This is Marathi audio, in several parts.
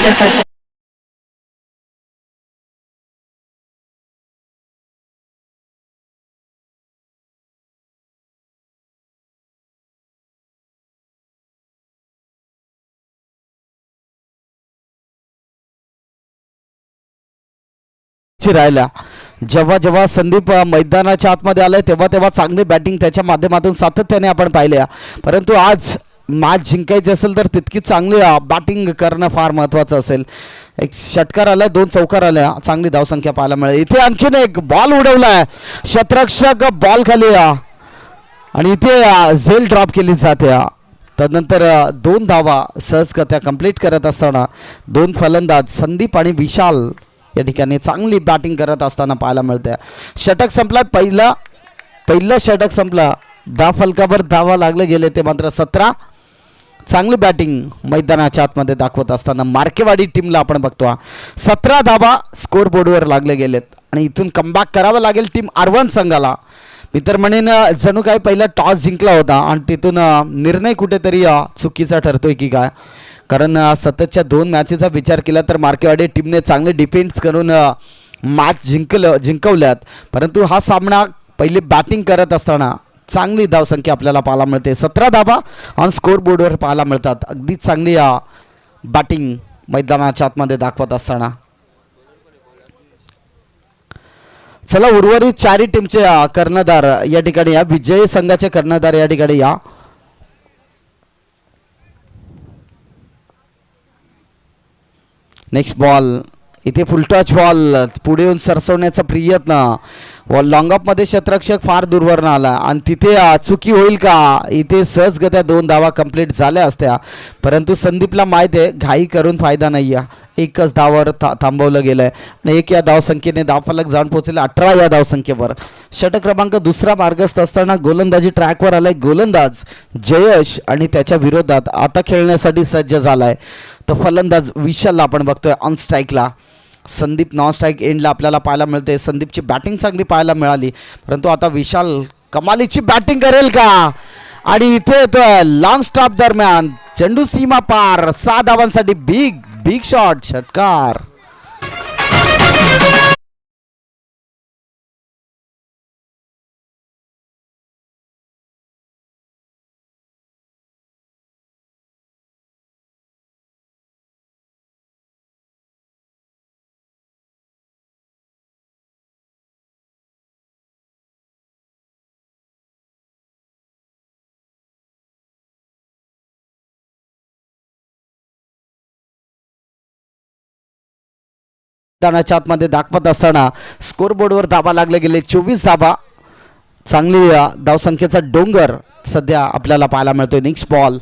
तुझ्यासाठी राहिल्या. जेव्हा जेव्हा संदीप मैदानाच्या आतमध्ये आलाय तेव्हा तेव्हा चांगली बॅटिंग त्याच्या माध्यमातून सातत्याने आपण पाहिल्या. परंतु आज मॅच जिंकायची असेल तर तितकी चांगली बॅटिंग करणं फार महत्त्वाचं असेल. एक षटकार आला दोन चौकार आल्या चांगली धावसंख्या पाहायला मिळाली. इथे आणखीन एक बॉल उडवला आहे शतरक्षक बॉल खाली आणि इथे झेल ड्रॉप केली जाते. तदनंतर दोन धावा सहजगत्या कंप्लीट करत असताना दोन फलंदाज संदीप आणि विशाल या ठिकाणी चांगली बॅटिंग करत असताना पाहायला मिळते. षटक संपला पहिला पहिलं षटक संपला. दहा फलकावर धावा लागले गेले ते मात्र सतरा. चांगली बॅटिंग मैदानाच्या आतमध्ये दाखवत असताना मार्केवाडी टीमला आपण बघतो सतरा धाबा स्कोरबोर्डवर लागले गेलेत. आणि इथून कमबॅक करावं लागेल टीम आरवन संघाला. मी तर म्हणेन जणू काय पहिला टॉस जिंकला होता आणि तिथून निर्णय कुठेतरी चुकीचा ठरतोय की काय. कारण सततच्या दोन मॅचेसचा विचार केला तर मार्केवाडी टीमने चांगले डिफेन्स करून मॅच जिंकलं जिंकवल्यात. परंतु हा सामना पहिली बॅटिंग करत असताना चांगली धावसंख्या आपल्याला पाहायला मिळते. सतरा धाबा ऑन स्कोर बोर्डवर पाहायला मिळतात. अगदी चांगली बॅटिंग मैदानाच्या आतमध्ये दाखवत असताना. चला उर्वरित चारही टीमचे कर्णधार या ठिकाणी या. विजयी संघाचे कर्णधार या ठिकाणी या. नेक्स्ट बॉल इथे फुलटॉच बॉल पुढे येऊन सरसवण्याचा प्रयत्न. व लॉंगअपमध्ये शतरक्षक फार दूरवरनं आला. आणि तिथे चुकी होईल का? इथे सहजगत्या दोन धावा कंप्लीट झाल्या असत्या. परंतु संदीपला माहीत आहे घाई करून फायदा नाही आहे एकच धावावर था थांबवलं गेलं आहे आणि एक या धावसंख्येने धावफलक जाऊन पोहोचले अठरा या धावसंख्येवर. षटक क्रमांक दुसरा मार्गस्थ असताना गोलंदाजी ट्रॅकवर आलाय गोलंदाज जयश आणि त्याच्या विरोधात आता खेळण्यासाठी सज्ज झालाय. तर फलंदाज विशालला आपण बघतोय ऑन स्ट्राईकला संदीप नॉन स्ट्राईक एंडला आपल्याला पाहायला मिळते संदीपची बॅटिंग चांगली पाहायला मिळाली. परंतु आता विशाल कमालीची बॅटिंग करेल का? आणि इथे तो लॉंग स्टॉप दरम्यान. चेंडू सीमा पार. सहा धावांसाठी बिग बिग शॉट षटकार. मैदानाच्या आतमध्ये दाखवत असताना स्कोर बोर्डवर धाबा लागले गेले. चोवीस धाबा चांगली धावसंख्येचा डोंगर सध्या आपल्याला पाहायला मिळतोय. नेक्स्ट बॉल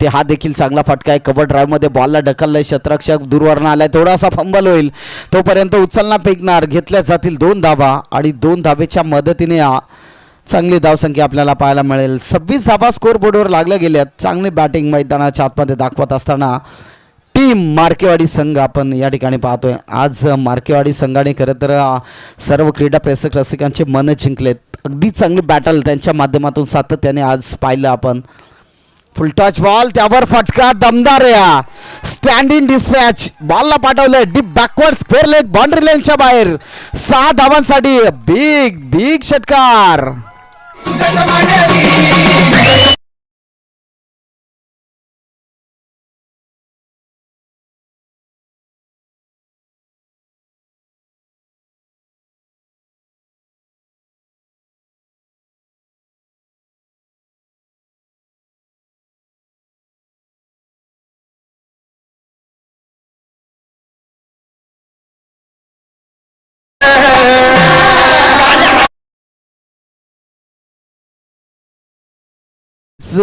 ते हा देखील चांगला फटका आहे. कव्हर ड्राईव्हमध्ये बॉलला ढकललाय. शतरक्षक दूरवरनं आलाय. थोडासा फंबल होईल. तोपर्यंत उचलना फेकणार. घेतल्या जातील दोन धाबा आणि दोन धाबेच्या मदतीने चांगली धावसंख्या आपल्याला पाहायला मिळेल. सव्वीस धाबा स्कोरबोर्डवर लागल्या गेल्यात. चांगली बॅटिंग मैदानाच्या आतमध्ये दाखवत असताना आणि मार्केवाडी संघ आपण या ठिकाणी पाहतोय. आज मार्केवाडी संघाने खरं तर सर्व क्रीडा प्रेक्षक रसिकांचे मन जिंकलेत. अगदी चांगली बॅटल त्यांच्या माध्यमातून सातत्याने आज पाहिलं आपण. फुलटॉच बॉल त्यावर फटका दमदार या. स्टँड इन डिस्पॅच बॉलला पाठवलंय. Deep backward square leg boundary लेनच्या बाहेर. सहा धावांसाठी बिग बिग षटकार.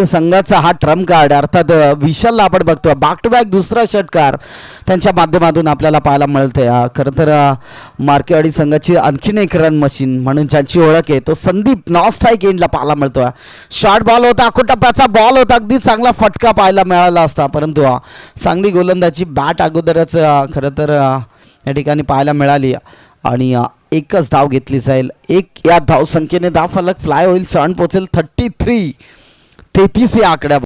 संघाचा हा ट्रम्प कार्ड अर्थात विशालला आपण बघतो बॅक टू बॅक दुसरा षटकार त्यांच्या माध्यमातून आपल्याला पाहायला मिळते खरं तर मार्केवाडी संघाची आणखीन एक रन मशीन म्हणून ज्यांची ओळख आहे तो संदीप नॉन स्ट्राईक एंडला पाहायला मिळतो शॉर्ट बॉल होता अखोटप्प्याचा बॉल होता. अगदी चांगला फटका पाहायला मिळाला असता. परंतु चांगली गोलंदाजी बॅट अगोदरच खरं तर या ठिकाणी पाहायला मिळाली. आणि एकच धाव घेतली जाईल. एक या धाव संख्येने धाव फलक फ्लाय होईल. सण पोचेल. थर्टी थ्री तेहतीस या आकड्या